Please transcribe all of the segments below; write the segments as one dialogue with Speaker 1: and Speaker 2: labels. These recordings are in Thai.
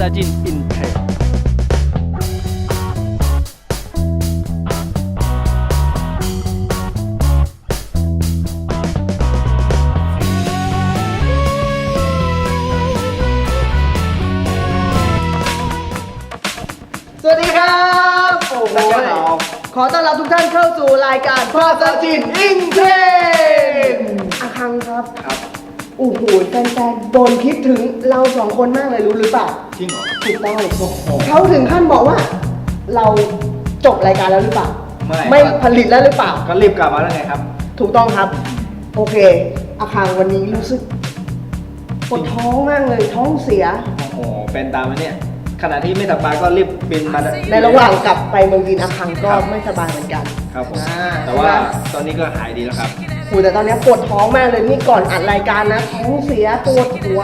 Speaker 1: ดาจินอินเทล
Speaker 2: สวัสดีครับ โอ้โหขอต้อนรับทุกท่านเข้าสู่รายการภาษาจีนอินเทล ฟนๆโดนคิดถึงเราสองคนมากเลยรู้หรือเปล่า
Speaker 3: จริงเหรอ
Speaker 2: ถูกต้องเขาถึงขั้นบอกว่า เราจบรายการแล้วหรือเปล่า
Speaker 3: ไม่
Speaker 2: ไม่ผลิตแล้วหรือเปล่า
Speaker 3: ก็รีบกลับมาแล้วไงครับ
Speaker 2: ถูกต้องครับ โอเค อาคังวันนี้รู้สึกปวดท้องมากเลยท้องเสีย
Speaker 3: โอ้โหเป็นตามมาเนี่ย ขณะที่ไม่สบายก็รีบบินมา
Speaker 2: ในระหว่างกลับไปเมืองจีนอาคังก็ไม่สบายเหมือนกัน
Speaker 3: ครับผม
Speaker 2: อ่า
Speaker 3: แต่ว่าตอนนี้ก็หายดีแล้วครับ
Speaker 2: โหแต่ตอนนี้ปวดท้องมากเลยนี่ก่อนอัดรายการนะท้องเสียปวดหัว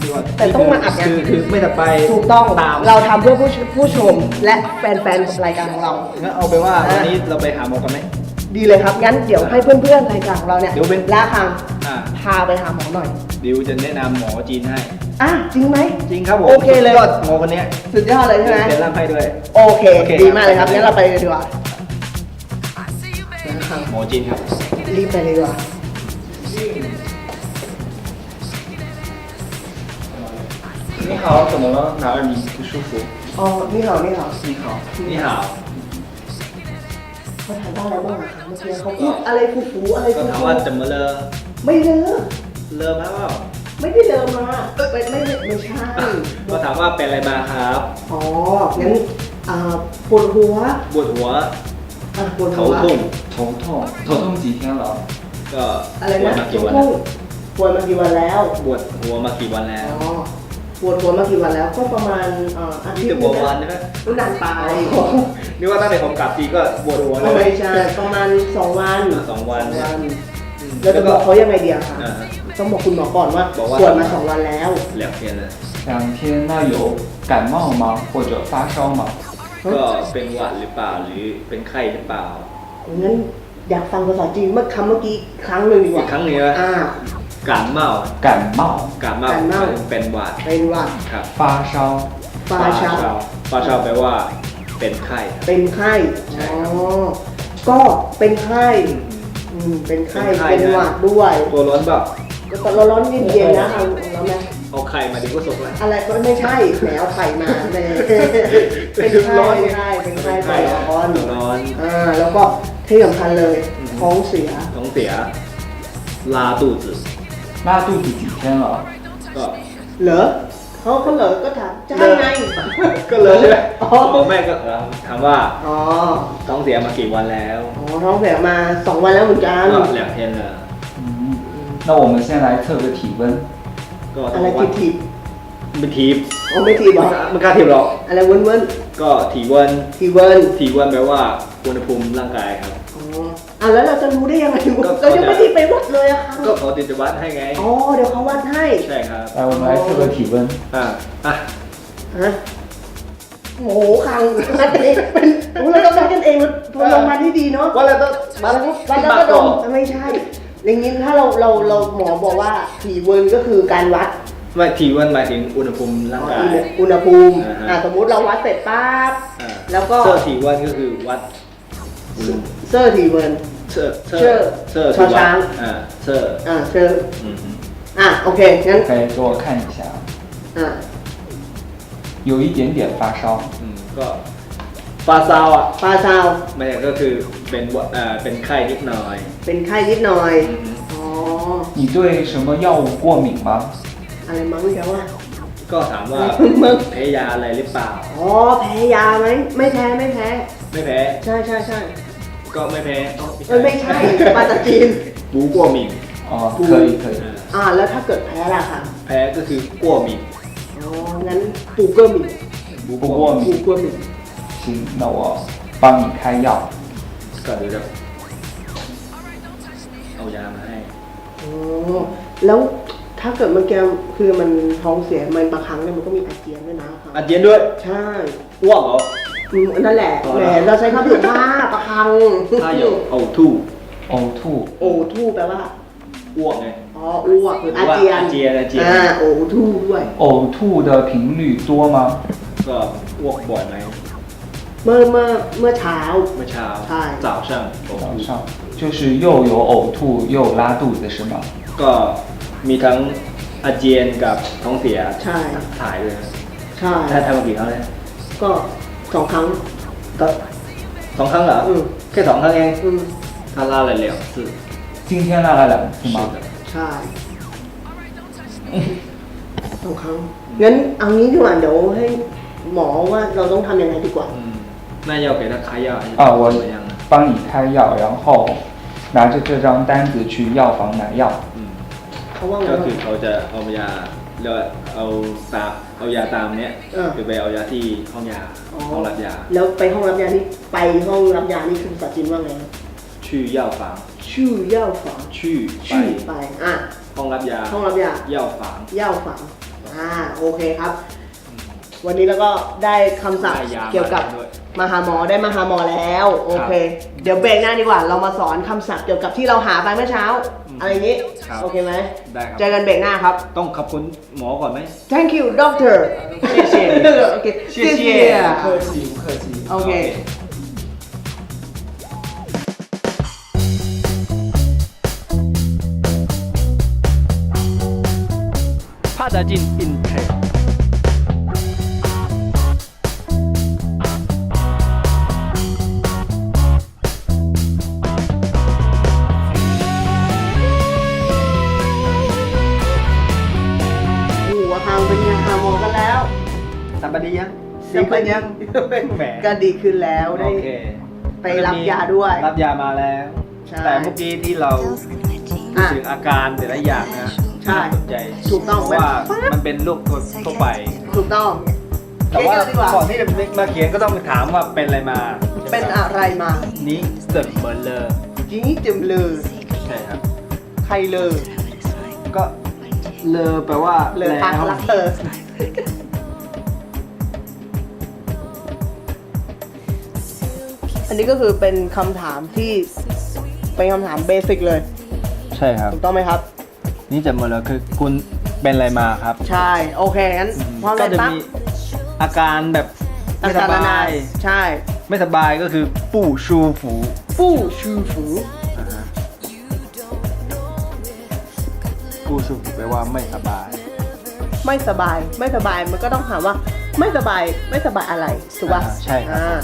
Speaker 3: ที่ว่า
Speaker 2: แต่ต้องมาอัดไง
Speaker 3: คือคือไม่สบาย
Speaker 2: ถูกต้อง
Speaker 3: ตาม
Speaker 2: เราทำเพื่อผู้ชผู้ชมและแฟนๆของรายการของเรา
Speaker 3: งั้นเอาไปนว่าวันนี้เราไปหาหมอกันไหม
Speaker 2: ดีเลยครับงั้นเดี๋ยวให้เพื่อนๆรายการของเราเนี่ย
Speaker 3: เดี๋ยวเป็น
Speaker 2: ลาคัง
Speaker 3: อ่า
Speaker 2: พาไปหาหมอหน่อย
Speaker 3: ดิวจะแนะนำหมอจีนให้
Speaker 2: อ่ะจริงไหม
Speaker 3: จริงครับผม
Speaker 2: โอเคเลย
Speaker 3: ก็หมอคนเนี้ย
Speaker 2: สุดยอดเลยใช่ไหม
Speaker 3: เป็นร่างให้ด้วย
Speaker 2: โอเค
Speaker 3: โอเค
Speaker 2: ดีมากเลยครับ งั้นเราไปเลยดีกว่านะครับ
Speaker 3: หมอจีนครับ
Speaker 2: รีบไปเลยดีกว่า
Speaker 4: 你好，怎么了？哪儿你不舒服？
Speaker 2: อ๋อ นี่เหรอ นี่เหรอ
Speaker 4: 你好，
Speaker 3: 你好
Speaker 2: เขาถามว่าอะไรบ้างอะคะเมื่อกี้เขาพูดอะไรฟูๆอะไร
Speaker 3: ก็
Speaker 2: ฟู
Speaker 3: ถามว่าจะมาเลอ
Speaker 2: ๆ ไม่เลอะ
Speaker 3: เลอมาเปล่า
Speaker 2: ไม่ได้เลอะมาไม่ไม่ไม่ไม่ใช่
Speaker 3: ก็ถามว่าเป็นอะไรมาครับ
Speaker 2: อ๋อ งั้นอ่าปวดหัว
Speaker 3: ปวดหัว
Speaker 2: อ่ะปวด
Speaker 3: เขา
Speaker 2: หัว
Speaker 3: ทุ่ม
Speaker 4: 头痛，头痛几天了？
Speaker 3: ก็
Speaker 2: อะไร
Speaker 3: ปวด
Speaker 2: นะ
Speaker 3: มากี่วัน
Speaker 2: ทุ่งปวดมากี่วันแล้ว
Speaker 3: ปวดหัวมากี่วันแล้ว
Speaker 2: อ๋อ ปวดหัวมากี่วันแล้ว ก็ประมาณอ่าอา
Speaker 3: นี่
Speaker 2: ทิต
Speaker 3: จะ
Speaker 2: ย์
Speaker 3: บวกวันใช่ไหม
Speaker 2: รู้นานไป
Speaker 3: นี่ว่าตั้งแต่ผมกลับทีก็ปวดหัวเล
Speaker 2: ไม่
Speaker 3: ย
Speaker 2: ใช่ ประมาณสองวัน
Speaker 3: สองวัน
Speaker 2: สอง
Speaker 3: อืม
Speaker 2: แล้วจะบอกเขายังไงดีอะคะ
Speaker 3: อ่าฮะ
Speaker 2: ต้องบอกคุณหมอก่อนว่า
Speaker 3: บอกว่า
Speaker 2: ปวดมาสองวันแล้ว
Speaker 3: แหลกเพียนเลย
Speaker 4: 两天，那有感冒吗？或者发烧吗？
Speaker 3: ก็เป็นหวัดหรือเปล่าหรือเป็นไข้หรือเปล่า
Speaker 2: งั้นอยากฟังภาษาจีนเมื่อคำเมื่อกี้ครั้งหนึ่งดีก
Speaker 3: อี
Speaker 2: ว่าก
Speaker 3: ครั้งหนึงนะ
Speaker 2: อ่า
Speaker 3: การเมา
Speaker 4: 感冒、
Speaker 3: การเมา
Speaker 2: 感冒
Speaker 3: หมายถึงเป็นหวัด
Speaker 2: เป็นหวัด
Speaker 3: ครับ
Speaker 4: 发烧、
Speaker 2: ฟาชา
Speaker 3: ฟาชาแปลว่าเป็นไข้ครับ
Speaker 2: เป็นไข้
Speaker 3: ใช่
Speaker 2: อ๋อ
Speaker 3: ครับ
Speaker 2: ก็เป็นไข้ อืมเป็นไข้
Speaker 3: เป็นไข้
Speaker 2: เป็น
Speaker 3: นะ
Speaker 2: หวัดด้วย
Speaker 3: ตัวร้อนเปล่า
Speaker 2: ก็ตอนร้อนๆเย็นๆนะเอาแล้วไหม
Speaker 3: เอาไข่มาดิก็สุกแล้ว
Speaker 2: อะไรก็ไม่ใช่แหมเอาไข่มาแหมเป็นไข้
Speaker 3: ร้อน
Speaker 2: เป็นไข้เป็นไข้ตัวร้อน
Speaker 3: ตัวร้อน
Speaker 2: อ่าแล้วก็ที่สำคัญเลย
Speaker 3: อืม
Speaker 2: ท้องเสีย
Speaker 3: ท้องเสียลาตูด
Speaker 4: 拉肚子几天了？
Speaker 3: ก็
Speaker 2: เหรอ เขาเขาเหรอก็ถามใช่ไง
Speaker 3: ก็เลยใช่ไหม
Speaker 2: อ๋อ
Speaker 3: หมอแม่ก็ถามว่า
Speaker 2: อ๋อ
Speaker 3: ท้องเสียมากี่วันแล้ว
Speaker 2: อ๋อท้องเสียมาสองวันแล้วเหมือนกัน
Speaker 3: ก็แหลกเพียนเลย
Speaker 4: 嗯，那我们先来测个体温。
Speaker 3: ก็ต้
Speaker 2: อะ
Speaker 3: อง
Speaker 2: ไร
Speaker 3: วั
Speaker 2: ที
Speaker 3: ด
Speaker 2: ทีบ
Speaker 3: ไม่ทีบ
Speaker 2: อ๋อไม่ทีบเหรอ
Speaker 3: มันกล้าทีบหรอก
Speaker 2: อะไรเว้นเว้น
Speaker 3: ก็ถีเวิน
Speaker 2: ทีเวิร์น
Speaker 3: ถีเวินแปลว่าอุณหภูมิร่างกายครับ
Speaker 2: อะแล้วเราจะรู้ได้ยังไงวะ
Speaker 3: ก็
Speaker 2: เรายังไม่ได้ไปวัดเลยอะค่ะ
Speaker 3: ก็ขอติดจะวัดให้ไง
Speaker 2: อ๋อเดี๋ยวเขาวัดให้
Speaker 3: ใช่ครับ
Speaker 4: I will like to the given
Speaker 3: อะอะ
Speaker 2: ฮะโหคังนัดเองเป็นโอ้โหเราต้องวัดกันเองมันพอลงมาที่ดีเนาะ
Speaker 3: ว่าแล้วต้องมาแล้
Speaker 2: วก็มาแล้วก็ดมไม่ใช่อย่างนี้ถ้าเราเราเราหมอบอกว่าถีเวิร์นก็คือการวัด
Speaker 3: ไม่ถีเวันหมายถึงอุณหภูมิร่างกาย
Speaker 2: อุณหภูมิ
Speaker 3: อ่า
Speaker 2: สมมุติเราวัดเสร็จปั๊บ แล้วก็
Speaker 3: เสื้อถีเวันก็คือวัดอุณหภูมิ
Speaker 2: เซอร์ทีเวิร์น
Speaker 3: เซอร์เซอ
Speaker 2: เชอร์
Speaker 3: ร์เซอร์
Speaker 2: ชอช้าง
Speaker 3: อ่าเซอร์
Speaker 2: อ่าเซอร์
Speaker 3: อืม
Speaker 2: อ่ะโอเคงั้น
Speaker 4: 可以给我看一下，
Speaker 2: อ่า
Speaker 4: 有一点点发烧。
Speaker 3: อืมก็ฟาซาวอ่ะ
Speaker 2: ปลาซาว
Speaker 3: ไม่ใช่ก็คือเป็นหวัดอ่าเป็นไข้นิดหน่อย
Speaker 2: เป็นไข้นิดหน่อย
Speaker 3: อืม
Speaker 2: อ๋อ
Speaker 4: 你对什么药物过敏吗？
Speaker 2: อะไรมั้งแกว่า
Speaker 3: ก็ถามว่า
Speaker 2: มึง
Speaker 3: แพ้ยาอะไรหรือเปล่า
Speaker 2: อ๋อแพ้ยาไหมไม่แพ้ไม่แพ้
Speaker 3: ไม่แพ้
Speaker 2: ใช่ใช่ใช่
Speaker 3: ก็ไม่แพ้
Speaker 2: เออไม่ใช่ภาษาจีน
Speaker 3: บูกัวหมิง
Speaker 4: 哦，可以可以。
Speaker 3: อ่า
Speaker 2: อ่าแล้วถ้าเกิดแพ้ล่ะค่ะ
Speaker 3: แพ้ก็คือกัวหมิง
Speaker 2: อ๋องั้นปูเกอร์หมิง
Speaker 3: บู
Speaker 4: 不过
Speaker 2: ปู
Speaker 4: 敏，
Speaker 2: เกอร์หมิง
Speaker 4: 行，那我帮你开药。
Speaker 3: ก็เดี๋ยวจะเอายามาให้
Speaker 2: อ๋อแล้วถ้าเกิดมันแกคือมันท้องเสียมันบางครั้งเนี่ยมันก็มีอาเจียนด้วยนะคะ
Speaker 3: อาเจียนด้วย
Speaker 2: ใช่
Speaker 3: อ้วกเหรอ
Speaker 2: อืม นั่นแหละ
Speaker 3: อ๋อ
Speaker 2: แหม
Speaker 3: เหรอ
Speaker 2: เราใช้คำสุภาพประคัง
Speaker 3: ถ้าอยู่เอาทู่
Speaker 4: 呕吐，
Speaker 2: โอทู่แปลว่า
Speaker 3: อ้วกไง
Speaker 2: อ๋ออ้วกหรืออาเจียน
Speaker 3: อาเจียนอาเจียน
Speaker 2: อ่าโอ้ทูด้วย
Speaker 4: 呕吐的频率多吗？
Speaker 3: ก็อ้วกบ่อยไหม
Speaker 2: เมื่อเมื่อเมื่อเช้า
Speaker 3: เมื่อเช้า
Speaker 2: ใช่
Speaker 3: 早上ผม
Speaker 4: 早上就是又有呕吐又拉肚子是吗？
Speaker 3: ก็มีทั้งอาเจียนกับท้องเสีย
Speaker 2: ใช่
Speaker 3: ถ่ายด้วยนะ
Speaker 2: ใช่
Speaker 3: ถ้าทำมากี่ครั้งเลย
Speaker 2: ก็ สองครั้ง
Speaker 3: ก็สองครั้งเหรอ
Speaker 2: อืม
Speaker 3: แค่สองครั้งเอง
Speaker 2: อืม
Speaker 3: ถ้าล่าเลยเหลว是
Speaker 4: 今天拉了两次吗？
Speaker 2: ใช่สองครั้งงั้นเอางี้ดีกว่าเดี๋ยวให้หมอว่าเราต้องทำยังไงดีกว่า
Speaker 3: 嗯，那要给他开药还是
Speaker 4: 啊我
Speaker 3: 怎么样呢？
Speaker 4: 帮你开药，然后拿着这张单子去药房买药。
Speaker 3: 嗯，
Speaker 2: เขาว่าไง
Speaker 3: ก็
Speaker 2: บ้าง
Speaker 3: คือเขาจะเอายาเรียกว่า เอาตามเอายาตามเนี้ย
Speaker 2: เออ
Speaker 3: คือไปเอายาที่ห้องยา
Speaker 2: อ๋อ
Speaker 3: ห้องรับยา
Speaker 2: แล้วไปห้องรับยานี่ไปห้องรับยานี่คือภาษาจีนว่าไง
Speaker 3: ชื่อย่าฝัง
Speaker 2: ชื่อย่าฝัง
Speaker 3: ชื่อไป
Speaker 2: ชื่อไปอะ
Speaker 3: ห้องรับยา
Speaker 2: ห้องรับยา
Speaker 3: ย่าฝัง
Speaker 2: ย่าฝังอ่าโอเคครับ วันนี้เราก็ได้คำศัพท์เกี่ยวกับ
Speaker 3: ม
Speaker 2: หาหมอได้มหาหมอแล้ว โอเค เดี๋ยวเบรกหน้าดีกว่า เรามาสอนคำศัพท์เกี่ยวกับที่เราหาไปเมื่อเช้า
Speaker 3: อะ
Speaker 2: ไรอย่างนี้โอเคไหม
Speaker 3: ได้ค
Speaker 2: เจอรับ กันเบรกหน้าครับ
Speaker 3: ต้องขอบคุณหมอก่อนไหม
Speaker 2: thank you doctor
Speaker 3: เชี่
Speaker 2: ยเชี่
Speaker 3: โอ
Speaker 4: เคเชีย
Speaker 2: เชี่เค
Speaker 3: ยซีเค
Speaker 2: ยซีโอเค ภาษาจีนอิน
Speaker 3: เทรน ดีขึ้นยังแหม
Speaker 2: ก็ดีขึ้นแล้วได้
Speaker 3: โอเค
Speaker 2: ไปรับยาด้วย
Speaker 3: รับยามาแล้ว
Speaker 2: ใช่
Speaker 3: แต่เมื่อกี้ที่เรา
Speaker 2: อะ
Speaker 3: ถึงอาการแต่ละอย่างนะ
Speaker 2: ใช่
Speaker 3: น่าสนใจ
Speaker 2: ถูกต้อง
Speaker 3: เพราะว่ามันเป็นโรคทั่วไป
Speaker 2: ถูกต้อง
Speaker 3: แต่ว่า
Speaker 2: เขียนดีกว่า
Speaker 3: ก่อนที่จะมาเขียนก็ต้องถามว่าเป็นอะไรมา
Speaker 2: เป็นอะไรมา
Speaker 3: นี้เสร็จเบอร์เลอร์
Speaker 2: จีนี้จึมเลอ
Speaker 3: ใช่ครับ
Speaker 2: ใครเลอ
Speaker 3: ก็เลอแปลว่า
Speaker 2: เลอพักรักเธอ อันนี้ก็คือเป็นคำถามที่เป็นคำถามเบสิกเลย
Speaker 3: ใช่ครับ
Speaker 2: ถูกต้องไหมครับ
Speaker 3: นี่จะเบอร์เลอร์คือคุณเป็นอะไรมาครับ
Speaker 2: ใช่โอเคงั้นพร้อม
Speaker 3: ก็
Speaker 2: เลย
Speaker 3: จะ
Speaker 2: ปั๊บ
Speaker 3: มีอาการแบบ
Speaker 2: อา
Speaker 3: ไม่ส
Speaker 2: การนา
Speaker 3: บา
Speaker 2: นา
Speaker 3: ย
Speaker 2: ใช่
Speaker 3: ไม่สบายก็คือปู้ชูฝู
Speaker 2: ฟู่ชูฝู
Speaker 3: อ่าฮะปู้ชูฝูแปลว่าไม่สบาย
Speaker 2: ไม่สบายไม่สบายมันก็ต้องถามว่า ไม่สบายไม่สบายอะไรถูกป่ะ
Speaker 3: อ่าใช่ครับ
Speaker 2: อ่า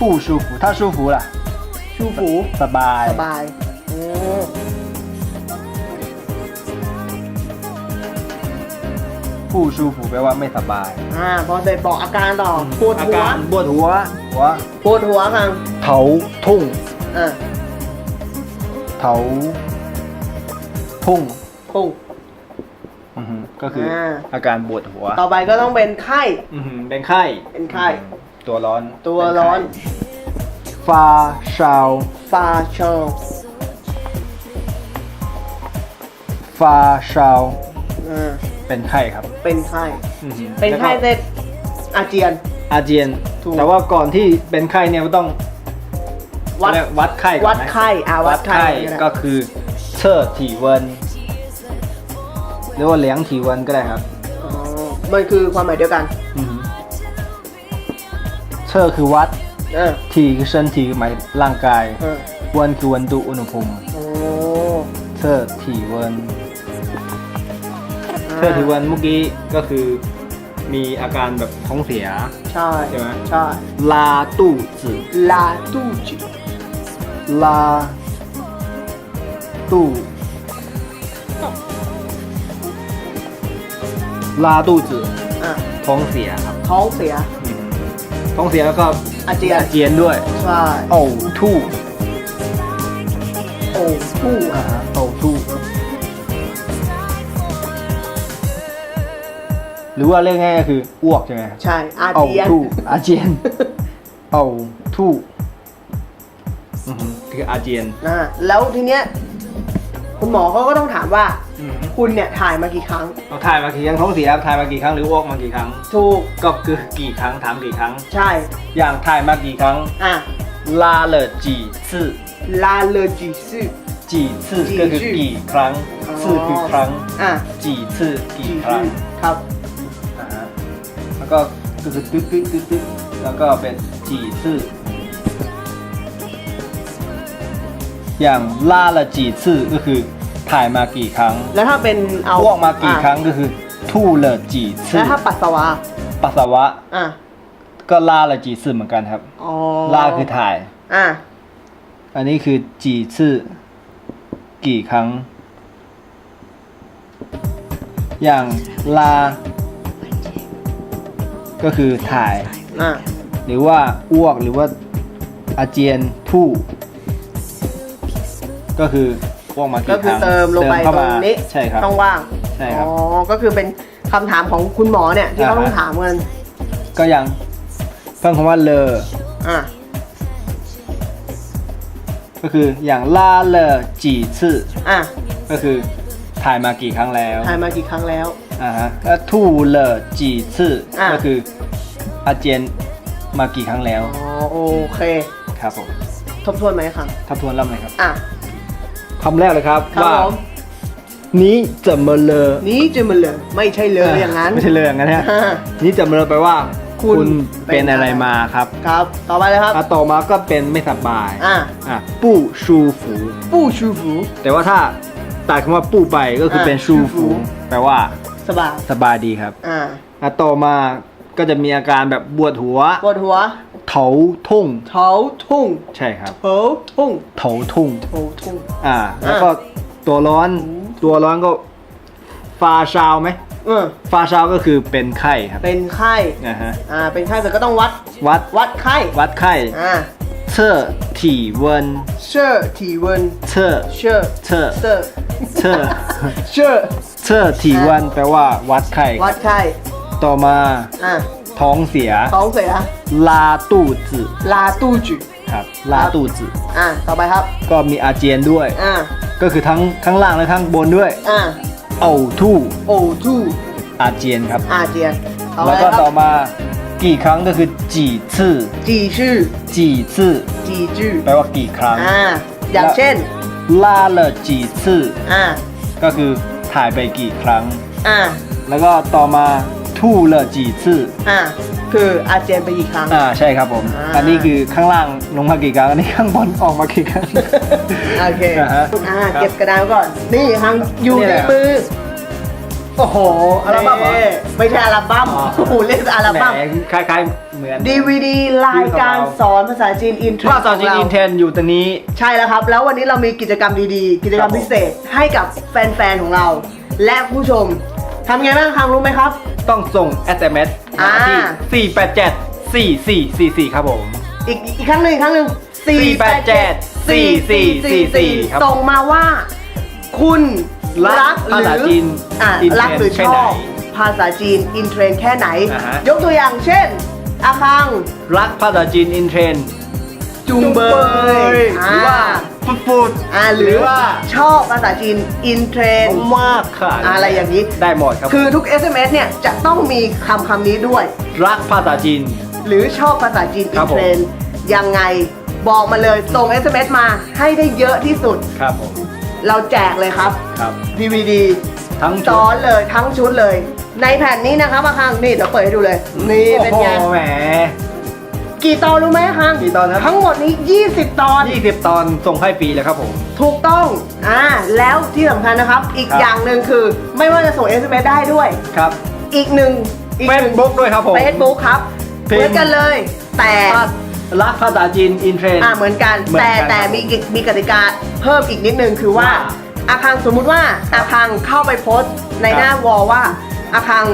Speaker 3: ปู้ชูฝูถ้าชูฝูล่ะ
Speaker 2: ชูฝู
Speaker 3: สบาย
Speaker 2: สบายอืม
Speaker 3: ปู้ชูฝูแปลว่าไม่สบาย
Speaker 2: อ่าพอเสร็จบอกอาการต่อปวด
Speaker 3: อา
Speaker 2: หัว
Speaker 3: การปวดหัว หัว
Speaker 2: ปวดหัวคัง
Speaker 3: เถาทุ่ง
Speaker 2: อ่า
Speaker 3: เถาทุ่ง
Speaker 2: พุ่ง
Speaker 3: อือฮึก็คืออา อาการปวดหัว
Speaker 2: ต่อไปก็ต้องเป็นไข้
Speaker 3: อือฮึเป็นไข้
Speaker 2: เป็นไข้
Speaker 3: ตัวร้อน
Speaker 2: ตัวร้อน
Speaker 3: ฟาชาว
Speaker 2: ฟาชอง
Speaker 3: ฟาชาว
Speaker 2: อ่า
Speaker 3: เป็นไข้ครับ
Speaker 2: เป็นไข้
Speaker 3: อือฮึ
Speaker 2: เป็นไข้
Speaker 3: แล้วก็
Speaker 2: เสร็จอาเจียน
Speaker 3: อาเจียน
Speaker 2: ถูก
Speaker 3: แต่ว่าก่อนที่เป็นไข้เนี่ยก็ต้อง
Speaker 2: วัด
Speaker 3: เรียกวัดไข้ก่อน
Speaker 2: วัด
Speaker 3: นะ
Speaker 2: ไข้อ่าวั
Speaker 3: วั
Speaker 2: ด
Speaker 3: ด
Speaker 2: ไข้
Speaker 3: ไข้
Speaker 2: ก็ได้
Speaker 3: ก็คือเชิดถีเวินหรือว่าเหลียงถีเวินก็ได้ครับ
Speaker 2: อ๋อมันคือความหมายเดียวกัน
Speaker 3: อือฮึ เชิดคือวัด
Speaker 2: เออ
Speaker 3: ถีคือเส้นถีคือหมายร่างกาย
Speaker 2: เออ
Speaker 3: เวินคือวันดูอุณหภูมิ
Speaker 2: โอ้
Speaker 3: เชิดถีเวินเชิดถีเวินเมื่อกี้ก็คือมีอาการแบบท้องเสีย
Speaker 2: ใช่
Speaker 3: ใช่ไหม
Speaker 2: ใช่
Speaker 3: ลาตู้จือ
Speaker 2: ลาตูจิ
Speaker 3: ลาตู้ลาตู้จือ
Speaker 2: อะ
Speaker 3: ท้องเสียครับ
Speaker 2: ท้องเสีย
Speaker 3: ท้องเสียแล้วก็
Speaker 2: อาเจียน
Speaker 3: อาเจียนด้วย
Speaker 2: ใช่
Speaker 3: โอ้ทู่
Speaker 2: โอ้ผู้
Speaker 3: อ่าฮะโอ้ทู่หรือว่าเรียกง่ายๆก็คืออ้วกใช่ไหมครับ
Speaker 2: ใช่อา
Speaker 3: โอ้
Speaker 2: เจียน
Speaker 3: ทู่อาเจียนโอ้ทู่อือฮึคืออาเจียน
Speaker 2: นะแล้วทีเนี้ย คุณหมอเขาก็ต้องถามว่าคุณเนี่ยถ่ายมากี่ครั้ง
Speaker 3: เราถ่ายมากี่ครั้งท้องเสียถ่ายมากี่ครั้งหรืออ้วกมากี่ครั้ง
Speaker 2: ถูก
Speaker 3: ก็คือกี่ครั้งถามกี่ครั้ง
Speaker 2: ใช่
Speaker 3: อย่างถ่ายมากี่ครั้ง
Speaker 2: อะ
Speaker 3: ลาเลอจีซื่
Speaker 2: ลาเลอจีซึ
Speaker 3: จีซื่ก็คือกี่ครั้งซื่อคือครั้ง
Speaker 2: อะ
Speaker 3: จีซื่กี่ครั้ง
Speaker 2: ครับ
Speaker 3: อ่าแล้วก็ตึ๊ดตึ๊ดตึ๊ดตึ๊ดตแล้วก็เป็นจีซื่ อย่างล่าละจีซื่อก็คือถ่ายมากี่ครั้ง
Speaker 2: แล้วถ้าเป็นเอา
Speaker 3: อ้วกมากี่ครั้ง
Speaker 2: อ่
Speaker 3: ก็คือทู่เลจีะซื่
Speaker 2: แล้
Speaker 3: อ
Speaker 2: วถ้าปัสสาวะ
Speaker 3: ปัสสาวะ
Speaker 2: อะ
Speaker 3: ก็ล่าละจีซื่อเหมือนกันครับ
Speaker 2: อ๋อ
Speaker 3: ล่าคือถ่าย
Speaker 2: อะ
Speaker 3: อันนี้คือจีซื่อกี่ครั้ง อย่างลา ก็คือถ่าย
Speaker 2: อะ
Speaker 3: หรือว่าอ้วกหรือว่าอาเจียนทู่ ก็คืออ้วกมา
Speaker 2: ก็
Speaker 3: กี่ค
Speaker 2: คือ
Speaker 3: รั้ง
Speaker 2: เติมลงไป
Speaker 3: เข้า
Speaker 2: ตร
Speaker 3: มาง
Speaker 2: นี้
Speaker 3: ใช่ครับ
Speaker 2: ช่องว่าง
Speaker 3: ใช่ครับ
Speaker 2: อ๋อก็คือเป็นคำถามของคุณหมอเนี่ยที่เขา
Speaker 3: อ่าฮะ
Speaker 2: ต้องถามกัน
Speaker 3: ก็อย่างเพิ่มคำว่าเลอ
Speaker 2: อะ
Speaker 3: ก็คืออย่างล่าเลอจีซื่อ
Speaker 2: อะ
Speaker 3: ก็คือถ่ายมากี่ครั้งแล้ว
Speaker 2: ถ่ายมากี่ครั้งแล้ว
Speaker 3: อ่าฮะแล้วทู่เลอจีซื่ออะก็คืออาเจียนมากี่ครั้งแล้ว
Speaker 2: อ๋อโอเค
Speaker 3: ครับผม
Speaker 2: ทบทวนไหมครับ
Speaker 3: ทบทวนเริ่มเลยครับ
Speaker 2: อะ
Speaker 3: คำแรกเลยครับ
Speaker 2: ครับ
Speaker 3: ว่า
Speaker 2: ผม
Speaker 3: นี้จะมาเลอ
Speaker 2: นี้จะมาเลยไม่ใช่เลยอย่างนั้น
Speaker 3: ไม่ใช่เลยอย่างนั้นฮะ
Speaker 2: อ่า
Speaker 3: นี่จะมาเลอแปลว่า
Speaker 2: คุณ
Speaker 3: คุณเป็นอะไร
Speaker 2: เป็นอะไร
Speaker 3: มาครับ
Speaker 2: ครับ ต่อไปเลยครับ
Speaker 3: อะต่อมาก็เป็นไม่สบาย
Speaker 2: อะ
Speaker 3: อะปู้ชูฝู
Speaker 2: ปู้ชูฟู
Speaker 3: แต่ว่าถ้าตัดคำว่าปู้ไปก็คือเป็น
Speaker 2: อะ
Speaker 3: ชู
Speaker 2: ชูฝู
Speaker 3: ฝูแปลว่า
Speaker 2: สบาย
Speaker 3: สบายดีครับ
Speaker 2: อะ
Speaker 3: อะต่อมาก็จะมีอาการแบบปวดหัว
Speaker 2: ปวดหัว
Speaker 3: เถาทุ่ง
Speaker 2: เท้าทุ่ง
Speaker 3: ใช่ครับ
Speaker 2: เท้าทุ่ง
Speaker 3: เถาทุ่ง
Speaker 2: เท้าทุ่ง
Speaker 3: อ่า แล้วก็ตัวร้อน ตัวร้อนก็ ฟาชาวไหม
Speaker 2: เออ
Speaker 3: ฟาชาวก็คือเป็นไข้ครับ
Speaker 2: เป็นไข้
Speaker 3: นะฮะ
Speaker 2: อ่า เป็นไข้แต่ก็ต้องวัด
Speaker 3: วัด
Speaker 2: วัดไข้
Speaker 3: วัดไข้
Speaker 2: อ่า
Speaker 3: เชื่อถี่เวิน
Speaker 2: เชื่อถี่เวิน
Speaker 3: เชื่อ
Speaker 2: เชื่อ
Speaker 3: เชื่อ
Speaker 2: เชื่อ
Speaker 3: เชื่อ
Speaker 2: เชื่อ
Speaker 3: เชื่อถี่เวินแปลว่าวัดไข้
Speaker 2: วัดไข้
Speaker 3: ต่อมา
Speaker 2: อ่า
Speaker 3: ท้องเสีย
Speaker 2: ท้องเสีย
Speaker 3: ลาตูดจื
Speaker 2: ลาตู้จุ
Speaker 3: ครับลาตูดจื
Speaker 2: อ่าต่อไปครับ
Speaker 3: ก็มีอาเจียนด้วย
Speaker 2: อ่า
Speaker 3: ก็คือทั้งข้างล่างและข้างบนด้วย
Speaker 2: อ่า
Speaker 3: เอาทู่
Speaker 2: โอทู
Speaker 3: อาเจียนครับ
Speaker 2: อาเจียนต่อไป
Speaker 3: แล้วก็
Speaker 2: ครับ
Speaker 3: ต่อมากี่ครั้งก็คือจีซื่อ
Speaker 2: จีชื่อ
Speaker 3: จีซื่อ
Speaker 2: จีจื้อ
Speaker 3: แปลว่ากี่ครั้ง
Speaker 2: อ่าอย่างเช่น
Speaker 3: ลาเลจีซื่อ
Speaker 2: อ่า
Speaker 3: ก็คือถ่ายไปกี่ครั้ง
Speaker 2: อ่า
Speaker 3: แล้วก็ต่อมา ทู่เลจีซื่อ
Speaker 2: อ่าคืออาเจียนไปอีกครั้ง
Speaker 3: อ่าใช่ครับผม
Speaker 2: อ่า
Speaker 3: อันนี้คือข้างล่างลงมากี่ครั้งอันนี้ข้างบนออกมากี่ครั้ง
Speaker 2: โอเค
Speaker 3: อ่าฮะ
Speaker 2: อ่าเก็บกระดาษไว้ก่อน นี่ทางอยู่
Speaker 3: นี่
Speaker 2: ใน
Speaker 3: แหละ
Speaker 2: มือ
Speaker 3: โอ้โหอัลบั้มเหรอ
Speaker 2: นี่ไม่ใช่อัลบั้ม
Speaker 3: อ๋อ
Speaker 2: โอ้โหเล่นอัลบั้ม
Speaker 3: แหคล้ายๆ เหมือน
Speaker 2: DVD รายการสอนภาษาจีนอินเทรน
Speaker 3: ภาษาจีนอินเทนอยู่ตรงนี้
Speaker 2: ใช่แล้วครับ แล้ววันนี้เรามีกิจกรรมดีๆ กิจกรรม
Speaker 3: ครับผม
Speaker 2: พิเศษให้กับแฟนๆ ของเรา และผู้ชมทำไงบ้างครับรู้ไหมครับ
Speaker 3: ต้องส่ง SMS มาที่
Speaker 2: อ่า
Speaker 3: 487 4444 ครับผม
Speaker 2: อีกอีกครั้งหนึ่งอีกครั้งหนึ่ง
Speaker 3: 487 4444ครับ
Speaker 2: ส่งมาว่า คุณ
Speaker 3: รัก
Speaker 2: หรือ
Speaker 3: ภาษาจีน
Speaker 2: อะ
Speaker 3: อินเทรนด์
Speaker 2: รักหรือ
Speaker 3: แค่
Speaker 2: ช
Speaker 3: ไหน
Speaker 2: อบภาษาจีนอินเทรนด์แค่ไหน
Speaker 3: อ่าฮะ
Speaker 2: ยกตัวอย่างเช่น อาคัง
Speaker 3: รักภาษาจีนอินเทรนด์
Speaker 2: จุงเบย
Speaker 3: หรือว่า ฟุดฟุด
Speaker 2: อ่าหรือว่าชอบภาษาจีนอินเทรนด์
Speaker 3: มากค่ะ
Speaker 2: อะไรอย่างนี้
Speaker 3: ได้หมดครับ
Speaker 2: คือทุก SMS เนี่ยจะต้องมีคำคำนี้ด้วย
Speaker 3: รักภาษาจีน
Speaker 2: หรือชอบภาษาจีน
Speaker 3: ค
Speaker 2: อิ
Speaker 3: รั
Speaker 2: น
Speaker 3: บผม
Speaker 2: เทรนด์ยังไงบอกมาเลยส่ง SMS มาให้ได้เยอะที่สุด
Speaker 3: ครับผม
Speaker 2: เราแจกเลยครับ
Speaker 3: ครับ
Speaker 2: DVD
Speaker 3: ทั้งชุ
Speaker 2: ซ้อ
Speaker 3: ด
Speaker 2: นเลยทั้งชุดเลย ในแผ่นนี้นะครับอาคังนี่เดี๋ยวเปิดให้ดูเลย นี่เป็นไง
Speaker 3: โอ้โหแหม
Speaker 2: กี่ตอนรู้ไหมอาคัง
Speaker 3: กี่ตอนครับ
Speaker 2: ทั้งหมดนี้ 20 ตอน
Speaker 3: 20 ตอนส่งให้ฟรีเลยครับผม
Speaker 2: ถูกต้อง อ่า แล้วที่สำคัญนะครับ อีก
Speaker 3: ครับ
Speaker 2: อย่างหนึ่งคือ ไม่ว่าจะส่ง SMS ได้ด้วย
Speaker 3: ครับ
Speaker 2: อีกหนึ่งอีก
Speaker 3: เฟ
Speaker 2: ห
Speaker 3: ซ
Speaker 2: นึ่ง
Speaker 3: บุ๊กด้วยครับผม
Speaker 2: เฟซบุ๊กครับ
Speaker 3: พิมพ์
Speaker 2: เหมือนกันเลย แต่
Speaker 3: รักภาษาจีนอินเทรนด์
Speaker 2: อ่าเหมือนกัน
Speaker 3: เหมือน
Speaker 2: แต่
Speaker 3: กัน
Speaker 2: แต่
Speaker 3: ครับ
Speaker 2: มีกิมีกติกาเพิ่มอีกนิดนึงคือว่า
Speaker 3: ว่า
Speaker 2: อาคังสมมุติว่าอาคังเข้าไปโพสต์ใน
Speaker 3: ครับ
Speaker 2: หน้าวอลว่าอาคัง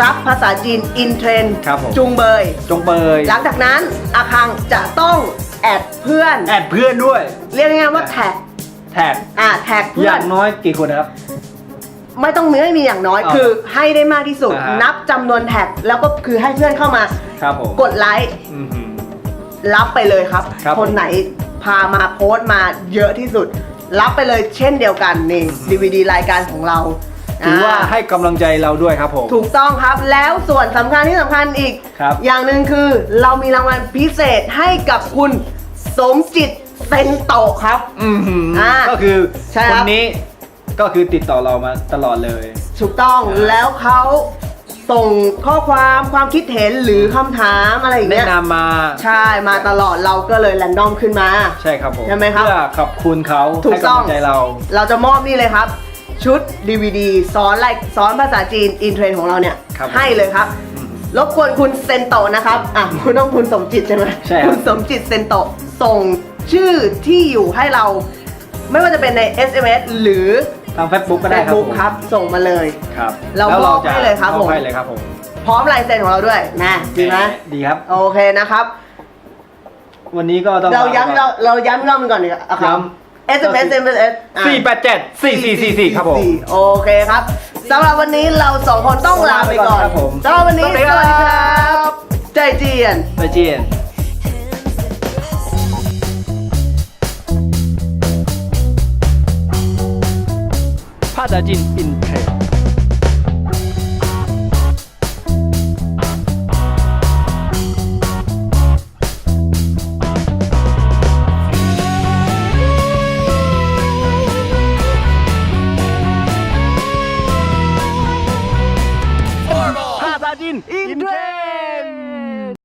Speaker 2: รับภาษาจีนอินเทรนด์
Speaker 3: ครับผม
Speaker 2: จุงเบย
Speaker 3: จงเบย
Speaker 2: หลังจากนั้นอาคังจะต้องแอดเพื่อน
Speaker 3: แอดเพื่อนด้วย
Speaker 2: เรียกง่ายๆว่าแท็ก
Speaker 3: แท็ก
Speaker 2: อ่าแท็ก
Speaker 3: อ
Speaker 2: เพื่อน
Speaker 3: ย่างน้อยกี่คนนะครับ
Speaker 2: ไม่ต้องมีไม่มีอย่างน้อย
Speaker 3: อ่า
Speaker 2: คือให้ได้มากที่สุด
Speaker 3: อ่าฮะ
Speaker 2: นับจำนวนแท็กแล้วก็คือให้เพื่อนเข้ามา
Speaker 3: ครับผม
Speaker 2: กดไลค์
Speaker 3: อือหือ
Speaker 2: รับไปเลยครับ
Speaker 3: ครับ
Speaker 2: คนไหนพามาโพสต์มาเยอะที่สุด รับไปเลยเช่นเดียวกันนี่ DVD รายการของเรา
Speaker 3: ถือว่า
Speaker 2: อ่า
Speaker 3: ให้กำลังใจเราด้วยครับผม
Speaker 2: ถูกต้องครับแล้วส่วนสำคัญที่สำคัญอีก
Speaker 3: ครับ
Speaker 2: อย่างหนึ่งคือเรามีรางวัลพิเศษให้กับคุณสมจิตเซนโตะครับ
Speaker 3: อืม
Speaker 2: อ่า
Speaker 3: ก็คือ
Speaker 2: ใช่
Speaker 3: ค
Speaker 2: ครั
Speaker 3: น
Speaker 2: บ
Speaker 3: นี้ก็คือติดต่อเรามาตลอดเลย
Speaker 2: ถูกต้องแล้วเขาส่งข้อความความคิดเห็นหรือคำถามอะไรอย่าง
Speaker 3: แนะ
Speaker 2: เงี้ย
Speaker 3: นำมา
Speaker 2: ใช่มาตลอดเราก็เลยแรนดอมขึ้นมา
Speaker 3: ใช่ครับผม
Speaker 2: ใช่ไหมครับ
Speaker 3: เพื่อขอบคุณเขา
Speaker 2: ถูก
Speaker 3: ให้
Speaker 2: ต้อง
Speaker 3: กำลังใจเรา
Speaker 2: เราจะมอบนี่เลยครับ ชุด DVD สอนไลสอนภาษาจีนอินเทรนของเราเนี่ย
Speaker 3: ครับ
Speaker 2: ให้เลยครับ รบกวนคุณเซนโตะนะครับ อะคุณต้องคุณสมจิตใช่ไหม
Speaker 3: ใช่ครับ
Speaker 2: คุณสมจิตเซนโตะส่งชื่อที่อยู่ให้เรา ไม่ว่าจะเป็นใน SMS หรือ
Speaker 3: ทาง Facebook ก็ได้ครับ
Speaker 2: Facebook
Speaker 3: ผม
Speaker 2: ครับ ส่งมาเลย
Speaker 3: ครับ
Speaker 2: เรา
Speaker 3: แล้ว
Speaker 2: มอบให้เลยครับ
Speaker 3: มอบ
Speaker 2: ผม
Speaker 3: ให้เลยครับผม
Speaker 2: พร้อมลายเซ็นของเราด้วยนะดีไหม
Speaker 3: ดีครับ
Speaker 2: โอเคนะครับ
Speaker 3: วันนี้ก็ต้อง
Speaker 2: เราย้ำ
Speaker 3: ล
Speaker 2: เราเราย้ำรอบนึงก่อนดีกว่าครับ
Speaker 3: ย้ำ
Speaker 2: SMS SMS อ่ะ
Speaker 3: สี่แปดเจ็ดสี่สี่สี่สี่ครับผม
Speaker 2: โอเคครับสำหรับวันนี้เราสองคนต้องลาไปก่อน
Speaker 3: ครับผม
Speaker 2: สำหรับวันนี้
Speaker 3: ส
Speaker 2: ส
Speaker 3: วั
Speaker 2: วัส
Speaker 3: สดี
Speaker 2: ดี
Speaker 3: ค
Speaker 2: ค
Speaker 3: รั
Speaker 2: รับ ใจเจียน
Speaker 3: 再见。帕德金 in t r